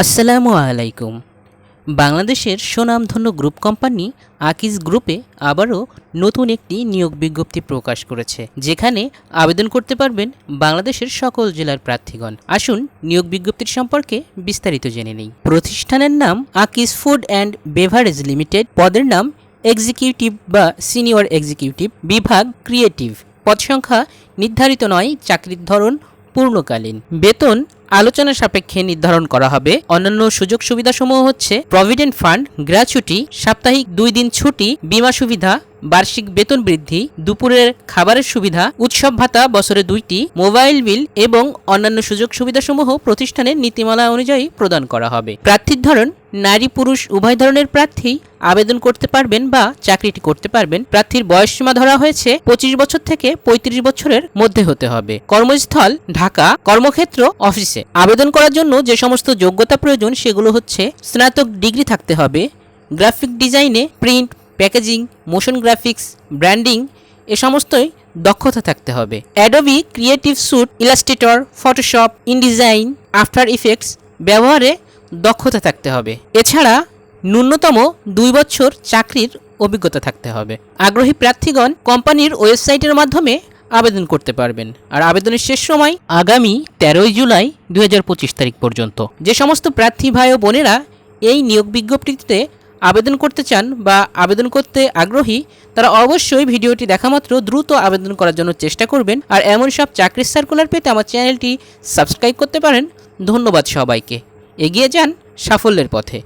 আসসালামু আলাইকুম। বাংলাদেশের সুনামধন্য গ্রুপ কোম্পানি আকিজ গ্রুপে আবারও নতুন একটি নিয়োগ বিজ্ঞপ্তি প্রকাশ করেছে, যেখানে আবেদন করতে পারবেন বাংলাদেশের সকল জেলার প্রার্থীগণ। আসুন, নিয়োগ বিজ্ঞপ্তির সম্পর্কে বিস্তারিত জেনে নেই। প্রতিষ্ঠানের নাম Akij food and beverage limited, পদের নাম এক্সিকিউটিভ বা সিনিয়র এক্সিকিউটিভ বিভাগ ক্রিয়েটিভ। পদ সংখ্যা নির্ধারিত নয়, চাকরির ধরন পূর্ণকালীন। বেতন আলোচনা সাপেক্ষে নির্ধারণ করা হবে। অন্যান্য সুযোগ সুবিধাসমূহ হচ্ছে প্রভিডেন্ট ফান্ড গ্র্যাচুটি সাপ্তাহিক দুই দিন ছুটি, বিমা সুবিধা, বার্ষিক বেতন বৃদ্ধি, দুপুরের খাবারের সুবিধা, উৎসব ভাতা, বছরে দুইটি, মোবাইল বিল এবং অন্যান্য সুযোগ সুবিধাসমূহ প্রতিষ্ঠানের নীতিমালা অনুযায়ী প্রদান করা হবে। প্রার্থীর ধরন নারী, পুরুষ, উভয় ধরনের প্রার্থী আবেদন করতে পারবেন বা চাকরিটি করতে পারবেন। প্রার্থীর বয়সসীমা ধরা হয়েছে পঁচিশ বছর থেকে পঁয়ত্রিশ বছরের মধ্যে হতে হবে। কর্মস্থল, ঢাকা, কর্মক্ষেত্র, অফিসে। আবেদন করার জন্য যে সমস্ত যোগ্যতা প্রয়োজন সেগুলো হচ্ছে স্নাতক ডিগ্রি থাকতে হবে, গ্রাফিক ডিজাইনে, print, packaging, motion graphics, branding এ সমস্তই দক্ষতা থাকতে হবে। Adobe, creative suite, Illustrator, Photoshop, InDesign, After Effects ব্যবহারে দক্ষতা থাকতে হবে। এছাড়া ন্যূনতম দুই বছর চাকরির অভিজ্ঞতা থাকতে হবে। আগ্রহী প্রার্থীগণ কোম্পানির ওয়েবসাইটের মাধ্যমে আবেদন করতে পারবেন। আর আবেদনের শেষ সময় আগামী তেরোই জুলাই দু হাজার পঁচিশ তারিখ পর্যন্ত। যে সমস্ত প্রার্থী ভাই ও বোনেরা এই নিয়োগ বিজ্ঞপ্তিতে আবেদন করতে চান বা আবেদন করতে আগ্রহী, তারা অবশ্যই ভিডিওটি দেখামাত্র দ্রুত আবেদন করার জন্য চেষ্টা করবেন। আর এমন সব চাকরির সার্কুলার পেতে আমার চ্যানেলটি সাবস্ক্রাইব করতে পারেন। ধন্যবাদ সবাইকে। এগিয়ে যান সাফল্যের পথে।